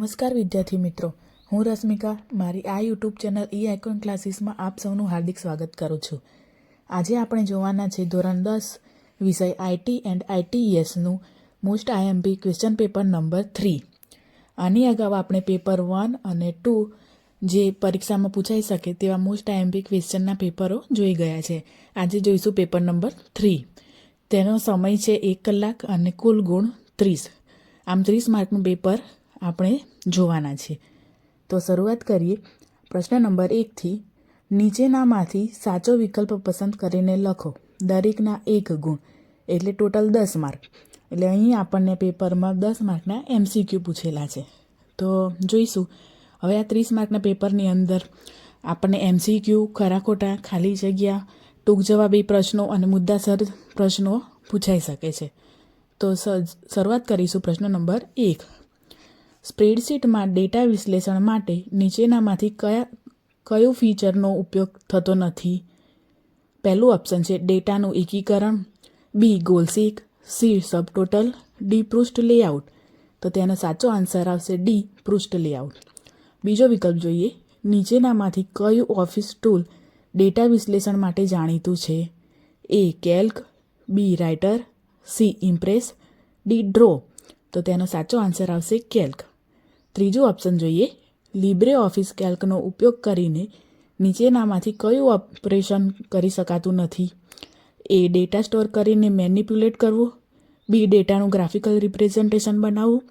નમસ્કાર વિદ્યાર્થી મિત્રો. હું રશ્મિકા, મારી આ યુટ્યુબ ચેનલ ઈ આઇકોન ક્લાસીસમાં આપ સૌનું હાર્દિક સ્વાગત કરું છું. આજે આપણે જોવાના છે ધોરણ દસ, વિષય IT and આઈટીઈએસનું most IMP question paper number three. આની અગાઉ આપણે પેપર વન અને ટુ જે પરીક્ષામાં પૂછાઈ શકે તેવા મોસ્ટ આઈએમપી ક્વેશ્ચનના પેપરો જોઈ ગયા છે. આજે જોઈશું પેપર નંબર થ્રી. તેનો સમય છે એક કલાક અને કુલ ગુણ ત્રીસ. આમ ત્રીસ માર્કનું પેપર આપણે જોવાના છે તો શરૂઆત કરીએ. પ્રશ્ન નંબર એકથી નીચેનામાંથી સાચો વિકલ્પ પસંદ કરીને લખો. દરેકના એક ગુણ, એટલે ટોટલ દસ માર્ક. એટલે અહીં આપણને પેપરમાં દસ માર્કના એમસીક્યુ પૂછેલા છે. તો જોઈશું. હવે આ ત્રીસ માર્કના પેપરની અંદર આપણને એમસીક્યુ ખરા ખોટા, ખાલી જગ્યા, ટૂંક જવાબી પ્રશ્નો અને મુદ્દાસર પ્રશ્નો પૂછાઈ શકે છે. તો શરૂઆત કરીશું પ્રશ્ન નંબર એક. સ્પ્રેડશીટમાં ડેટા વિશ્લેષણ માટે નીચેનામાંથી કયા, કયો ફીચરનો ઉપયોગ થતો નથી? પહેલું ઓપ્શન છે ડેટાનું એકીકરણ. B goal seek C, subtotal. D, પૃષ્ઠ લેઆઉટ. તો તેનો સાચો આન્સર આવશે ડી, પૃષ્ઠ લેઆઉટ. બીજો વિકલ્પ જોઈએ. નીચેનામાંથી કયું ઓફિસ ટૂલ ડેટા વિશ્લેષણ માટે જાણીતું છે? A, Calc. B, Writer. C, Impress. D, Draw. તો તેનો સાચો આન્સર આવશે કેલ્ક. ત્રીજું ઓપ્શન જોઈએ. લિબ્રે ઓફિસ કેલ્કનો ઉપયોગ કરીને નીચેનામાંથી કયું ઓપરેશન કરી શકાતું નથી? એ ડેટા સ્ટોર કરીને મેનિપ્યુલેટ કરવું. બી ડેટાનું ગ્રાફિકલ રિપ્રેઝન્ટેશન બનાવવું.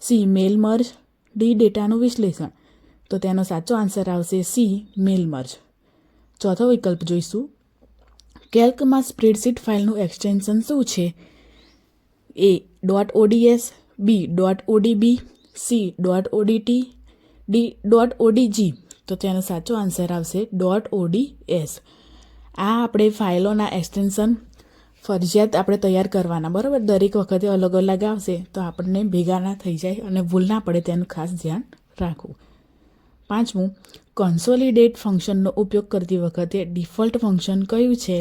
સી મેલ મર્જ ડી ડેટાનું વિશ્લેષણ. તો તેનો સાચો આન્સર આવશે સી મેલ મર્જ ચોથો વિકલ્પ જોઈશું. કેલ્કમાં સ્પ્રેડશીટ ફાઇલનું એક્સટેન્શન શું છે? A dot ODS B dot ODB C dot ODT D dot ODG તો તેનો સાચો આન્સર આવશે. ડોટ ઓડીએસ આ આપણે ફાઇલોના એક્સટેન્શન ફરજિયાત આપણે તૈયાર કરવાના, બરાબર? દરેક વખતે અલગ અલગ આવશે, તો આપણને ભેગા ના થઈ જાય અને ભૂલ ના પડે તેનું ખાસ ધ્યાન રાખવું. પાંચમું કન્સોલિડેટ ફંક્શનનો ઉપયોગ કરતી વખતે ડિફોલ્ટ ફંક્શન કયું છે?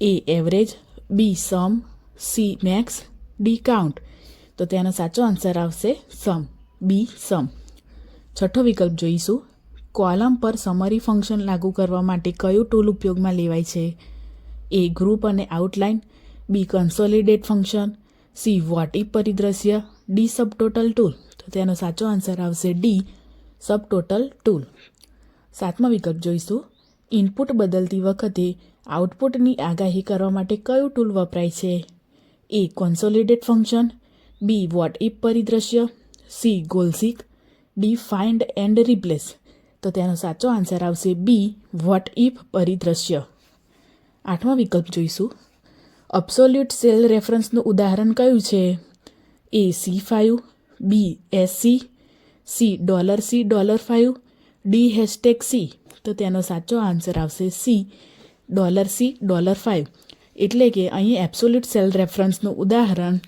A average B sum C max D count તો તેનો સાચો આન્સર આવશે સમ. બી સમ. છઠ્ઠો વિકલ્પ જોઈશું. કોલમ પર સમરી ફંક્શન લાગુ કરવા માટે કયું ટૂલ ઉપયોગમાં લેવાય છે? એ ગ્રુપ અને outline B consolidate function C what if પરિદ્રશ્ય. D subtotal tool તો તેનો સાચો આન્સર આવશે ડી સબટોટલ ટૂલ સાતમો વિકલ્પ જોઈશું. ઇનપુટ બદલતી વખતે આઉટપુટની આગાહી કરવા માટે કયું ટૂલ વપરાય છે? A consolidate function B what if પરિદ્રશ્ય C goal seek D find and replace તો તેનો સાચો આન્સર આવશે બી વોટ ઇફ પરિદ્રશ્ય આઠમા વિકલ્પ જોઈશું. અબ્સોલ્યુટ સેલ રેફરન્સનું ઉદાહરણ કયું છે? A C five B S C C dollar C dollar five D hashtag C તો તેનો સાચો આન્સર આવશે C dollar C dollar five એટલે કે અહીં એબ્સોલ્યુટ સેલ રેફરન્સનું ઉદાહરણ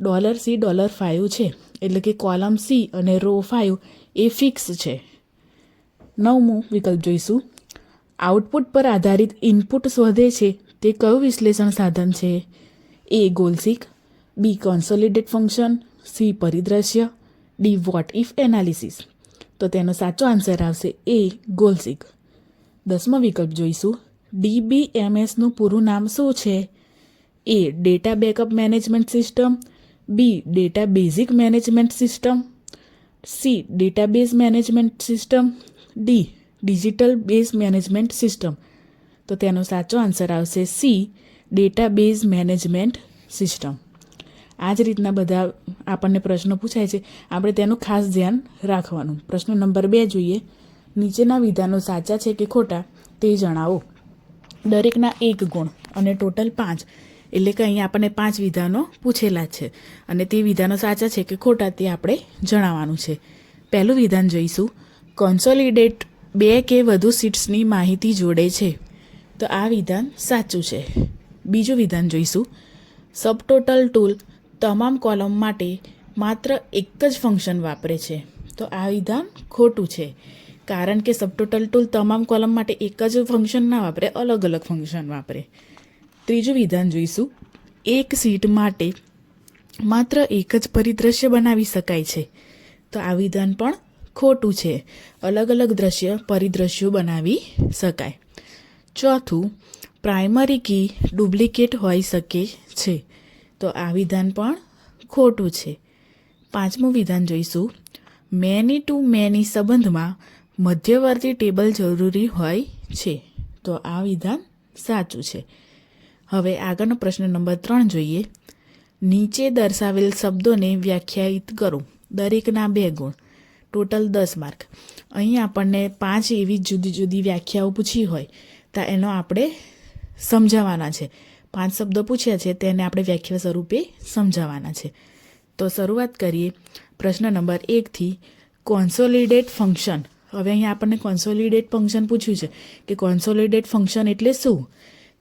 ડોલર સી, ડોલર ફાઇવ છે. એટલે કે કોલમ સી અને રો ફાઇવ એ ફિક્સ છે. નવમું વિકલ્પ જોઈશું. આઉટપુટ પર આધારિત ઇનપુટ શોધે છે. તે કયું વિશ્લેષણ સાધન છે? A goal seek B consolidate function, C પરિદ્રશ્ય, D what if analysis. તો તેનો સાચો આન્સર આવશે એ ગોલસીક દસમો વિકલ્પ જોઈશું. ડીબીએમએસનું પૂરું નામ શું છે? A data backup management system B data basic management system C database management system D digital base management system તો તેનો સાચો આન્સર આવશે સી ડેટાબેઝ મેનેજમેન્ટ સિસ્ટમ આ જ રીતના બધા આપણને પ્રશ્નો પૂછાય છે. આપણે તેનું ખાસ ધ્યાન રાખવાનું. પ્રશ્ન નંબર બે જોઈએ. નીચેના વિધાનો સાચા છે કે ખોટા તે જણાવો. દરેકના એક ગુણ અને ટોટલ પાંચ. એટલે કે અહીંયા આપણને પાંચ વિધાનો પૂછેલા છે. અને તે વિધાનો સાચા છે કે ખોટા તે આપણે જણાવવાનું છે. પહેલું વિધાન જોઈશું. કોન્સોલિડેટ બે કે વધુ સીટ્સની માહિતી જોડે છે. તો આ વિધાન સાચું છે. બીજું વિધાન જોઈશું. સબટોટલ ટૂલ તમામ કોલમ માટે માત્ર એક જ ફંક્શન વાપરે છે. તો આ વિધાન ખોટું છે. કારણ કે સબટોટલ ટૂલ તમામ કોલમ માટે એક જ ફંક્શન ના વાપરે અલગ અલગ ફંક્શન વાપરે. ત્રીજું વિધાન જોઈશું. એક સીટ માટે માત્ર એક જ પરિદ્રશ્ય બનાવી શકાય છે. તો આ વિધાન પણ ખોટું છે. અલગ અલગ દ્રશ્ય પરિદ્રશ્યો બનાવી શકાય. ચોથું, પ્રાઇમરી કી ડુપ્લિકેટ હોઈ શકે છે. તો આ વિધાન પણ ખોટું છે. પાંચમું વિધાન જોઈશું. મેની ટુ મેની સંબંધમાં મધ્યવર્તી ટેબલ જરૂરી હોય છે. તો આ વિધાન સાચું છે. હવે આગળનો પ્રશ્ન નંબર ત્રણ જોઈએ. નીચે દર્શાવેલ શબ્દોને વ્યાખ્યાયિત કરો. દરેકના બે ગુણ. ટોટલ દસ માર્ક. અહીં આપણને પાંચ એવી જુદી જુદી વ્યાખ્યાઓ પૂછી હોય, તો એનો આપણે સમજાવવાના છે. પાંચ શબ્દો પૂછ્યા છે, તેને આપણે વ્યાખ્યા સ્વરૂપે સમજાવવાના છે. તો શરૂઆત કરીએ પ્રશ્ન નંબર એકથી કોન્સોલિડેટ ફંક્શન. હવે અહીંયા આપણને કોન્સોલિડેટ ફંક્શન પૂછ્યું છે, કે કોન્સોલિડેટ ફંક્શન એટલે શું?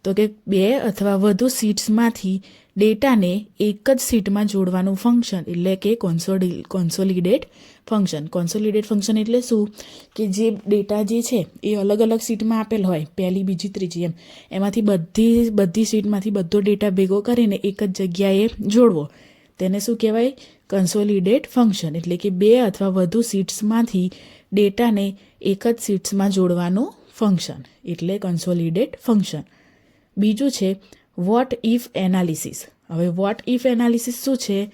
તો કે બે અથવા વધુ સીટ્સમાંથી ડેટાને એક જ સીટમાં જોડવાનું ફંક્શન, એટલે કે કોન્સોડી કોન્સોલિડેટ ફંક્શન. કોન્સોલિડેટ ફંક્શન એટલે શું? કે જે ડેટા જે છે એ અલગ અલગ સીટમાં આપેલ હોય, પહેલી, બીજી, ત્રીજી, એમ. એમાંથી બધી બધી સીટમાંથી બધો ડેટા ભેગો કરીને એક જ જગ્યાએ જોડવો. તેને શું કહેવાય? Consolidate function. એટલે કે બે અથવા વધુ સીટ્સમાંથી ડેટાને એક જ સીટ્સમાં જોડવાનું ફંક્શન. એટલે કન્સોલિડેટ ફંક્શન. બીજું છે વોટ ઇફ એનાલિસિસ હવે વોટ ઇફ એનાલિસિસ શું છે?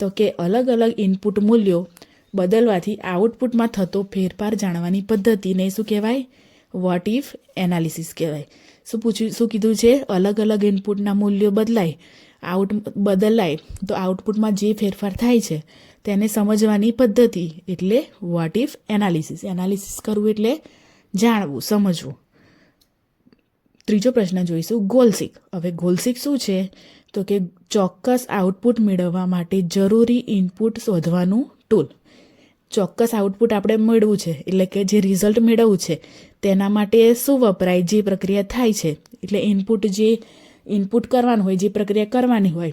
તો કે અલગ અલગ ઇનપુટ મૂલ્યો બદલવાથી આઉટપુટમાં થતો ફેરફાર જાણવાની પદ્ધતિને શું કહેવાય? વોટ ઇફ એનાલિસિસ કહેવાય. શું પૂછ્યું, શું કીધું છે? અલગ અલગ ઇનપુટના મૂલ્યો બદલાય આઉટ બદલાય, તો આઉટપુટમાં જે ફેરફાર થાય છે, તેને સમજવાની પદ્ધતિ એટલે વોટ ઇફ એનાલિસિસ એનાલિસિસ કરવું એટલે જાણવું, સમજવું. ત્રીજો પ્રશ્ન જોઈશું. ગોલસિક. હવે ગોલસિક શું છે? તો કે ચોક્કસ આઉટપુટ મેળવવા માટે જરૂરી ઇનપુટ શોધવાનું ટૂલ ચોક્કસ આઉટપુટ આપણે મેળવવું છે. એટલે કે જે રિઝલ્ટ મેળવવું છે, તેના માટે શું વપરાય, જે પ્રક્રિયા થાય છે. એટલે ઇનપુટ જે ઇનપુટ કરવાનું હોય, જે પ્રક્રિયા કરવાની હોય,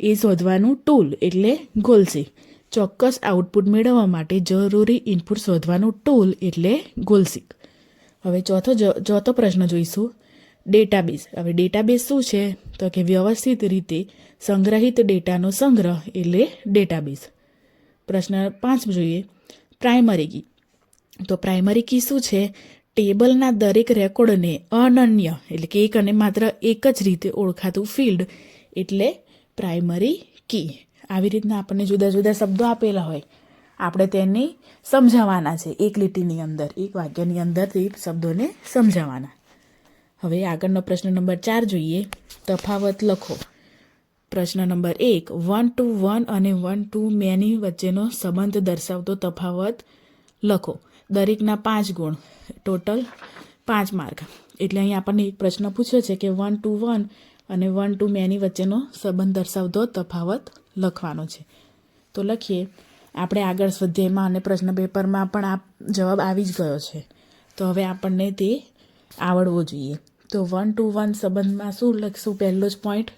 એ શોધવાનું ટૂલ એટલે ગોલસિક. ચોક્કસ આઉટપુટ મેળવવા માટે જરૂરી ઇનપુટ શોધવાનું ટૂલ એટલે ગોલસિક. હવે ચોથો ચોથો પ્રશ્ન જોઈશું. ડેટાબેઝ. હવે ડેટાબેઝ શું છે? તો કે વ્યવસ્થિત રીતે સંગ્રહિત ડેટાનો સંગ્રહ એટલે ડેટાબેઝ. પ્રશ્ન પાંચ જોઈએ. Primary key. તો પ્રાઇમરી કી શું છે? ટેબલના દરેક રેકોર્ડને અનન્ય એટલે કે એક અને માત્ર એક જ રીતે ઓળખાતું ફિલ્ડ એટલે પ્રાઇમરી કી. આવી રીતના આપણને જુદા જુદા શબ્દો આપેલા હોય. આપણે તેને સમજાવવાના છે. એક લીટીની અંદર, એક વાક્યની અંદર તે શબ્દોને સમજાવવાના હવે આગળનો પ્રશ્ન નંબર ચાર જોઈએ. તફાવત લખો. પ્રશ્ન નંબર એક વન ટુ વન અને વન ટુ મેની વચ્ચેનો સંબંધ દર્શાવતો તફાવત લખો. દરેકના પાંચ ગુણ. ટોટલ પાંચ માર્ક. એટલે અહીં આપણને એક પ્રશ્ન પૂછ્યો છે કે વન ટુ વન અને વન ટુ મેની વચ્ચેનો સંબંધ દર્શાવતો તફાવત લખવાનો છે. તો લખીએ. આપણે આગળ સ્વાધ્યાયમાં અને પ્રશ્ન પેપરમાં પણ આ જવાબ આવી જ ગયો છે. તો હવે આપણને તે આવડવો જોઈએ. તો વન ટુ વન સંબંધમાં શું લખશું? પહેલો જ પોઈન્ટ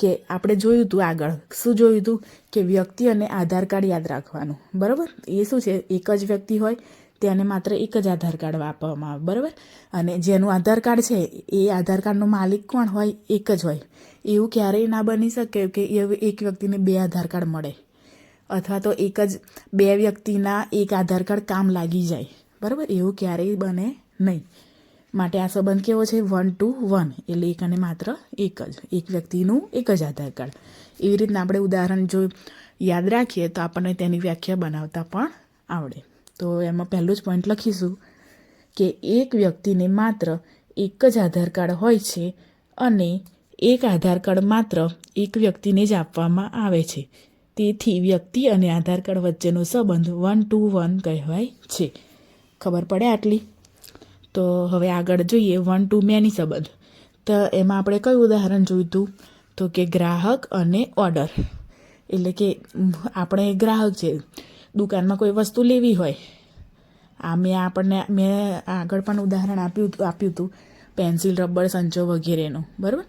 કે આપણે જોયું હતું આગળ. શું જોયું હતું કે વ્યક્તિ અને આધાર કાર્ડ યાદ રાખવાનું. બરાબર? એ શું છે? એક જ વ્યક્તિ હોય, તેને માત્ર એક જ આધાર કાર્ડ આપવામાં આવે. બરાબર? અને જેનું આધાર કાર્ડ છે, એ આધાર કાર્ડનો માલિક કોણ હોય? એક જ હોય. એવું ક્યારેય ના બની શકે કે એ એક વ્યક્તિને બે આધાર કાર્ડ મળે. અથવા તો એક જ બે વ્યક્તિના એક આધાર કાર્ડ કામ લાગી જાય. બરાબર? એવું ક્યારેય બને નહીં. માટે આ સંબંધ કેવો છે? વન ટુ વન એટલે એક અને માત્ર એક જ. એક વ્યક્તિનું એક જ આધાર કાર્ડ. એવી રીતના આપણે ઉદાહરણ જો યાદ રાખીએ તો આપણને તેની વ્યાખ્યા બનાવતા પણ આવડે. તો એમાં પહેલું જ પોઈન્ટ લખીશું કે એક વ્યક્તિને માત્ર એક જ આધાર કાર્ડ હોય છે અને એક આધાર કાર્ડ માત્ર એક વ્યક્તિને જ આપવામાં આવે છે. તેથી વ્યક્તિ અને આધાર કાર્ડ વચ્ચેનો સંબંધ વન ટુ વન કહેવાય છે. ખબર પડે આટલી? તો હવે આગળ જોઈએ વન ટુ મેની સંબંધ. તો એમાં આપણે કયું ઉદાહરણ જોયું હતું તો કે ગ્રાહક અને ઓર્ડર એટલે કે આપણે ગ્રાહક છે. દુકાનમાં કોઈ વસ્તુ લેવી હોય. આ મેં આપણને, મેં આગળ પણ ઉદાહરણ આપ્યું આપ્યું હતું. પેન્સિલ, રબર, સંચો વગેરેનું. બરાબર?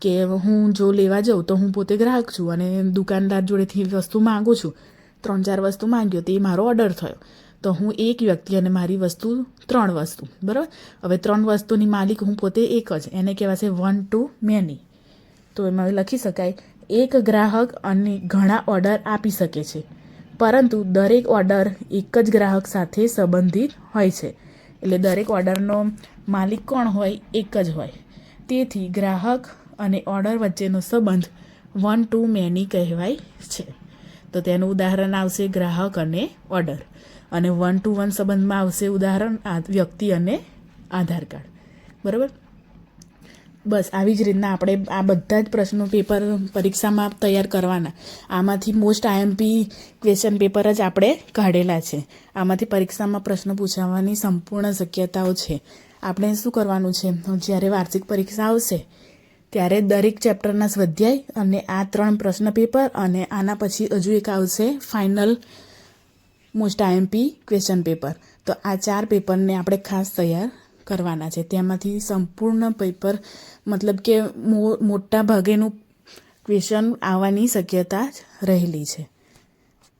કે હું જો લેવા જાઉં તો હું પોતે ગ્રાહક છું અને દુકાનદાર જોડેથી વસ્તુ માગું છું. ત્રણ ચાર વસ્તુ માંગ્યો તો એ મારો ઓર્ડર થયો. તો હું એક વ્યક્તિ અને મારી વસ્તુ ત્રણ વસ્તુ, બરાબર? હવે ત્રણ વસ્તુની માલિક હું પોતે એક જ, એને કહેવાશે વન ટુ મેની તો એમાં લખી શકાય, એક ગ્રાહક અને ઘણા ઓર્ડર આપી શકે છે, પરંતુ દરેક ઓર્ડર એક જ ગ્રાહક સાથે સંબંધિત હોય છે. એટલે દરેક ઓર્ડરનો માલિક કોણ હોય? એક જ હોય. તેથી ગ્રાહક અને ઓર્ડર વચ્ચેનો સંબંધ વન ટુ મેની કહેવાય છે. તો તેનું ઉદાહરણ આવશે ગ્રાહક અને ઓર્ડર અને વન ટુ વન સંબંધમાં આવશે ઉદાહરણ, આ વ્યક્તિ અને આધાર કાર્ડ. બરાબર? બસ, આવી જ રીતના આપણે આ બધા જ પ્રશ્નો પેપર પરીક્ષામાં તૈયાર કરવાના. આમાંથી મોસ્ટ આઈએમપી ક્વેશ્ચન પેપર જ આપણે કાઢેલા છે. આમાંથી પરીક્ષામાં પ્રશ્નો પૂછાવાની સંપૂર્ણ શક્યતાઓ છે. આપણે શું કરવાનું છે? જ્યારે વાર્ષિક પરીક્ષા આવશે, ત્યારે દરેક ચેપ્ટરના સ્વાધ્યાય અને આ ત્રણ પ્રશ્ન પેપર અને આના પછી હજુ એક આવશે final most IMP question paper તો આ ચાર પેપરને આપણે ખાસ તૈયાર કરવાના છે. તેમાંથી સંપૂર્ણ પેપર, મતલબ કે મોટા ભાગેનું ક્વેશ્ચન આવવાની શક્યતા રહેલી છે.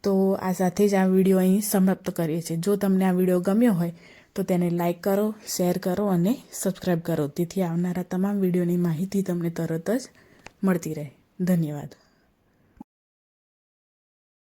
તો આ સાથે જ આ વીડિયો અહીં સમાપ્ત કરીએ છીએ. જો તમને આ વીડિયો ગમ્યો હોય, તો તેને લાઈક કરો શેર કરો અને સબસ્ક્રાઈબ કરો. તેથી આવનારા તમામ વિડીયોની માહિતી તમને તરત જ મળતી રહે. ધન્યવાદ.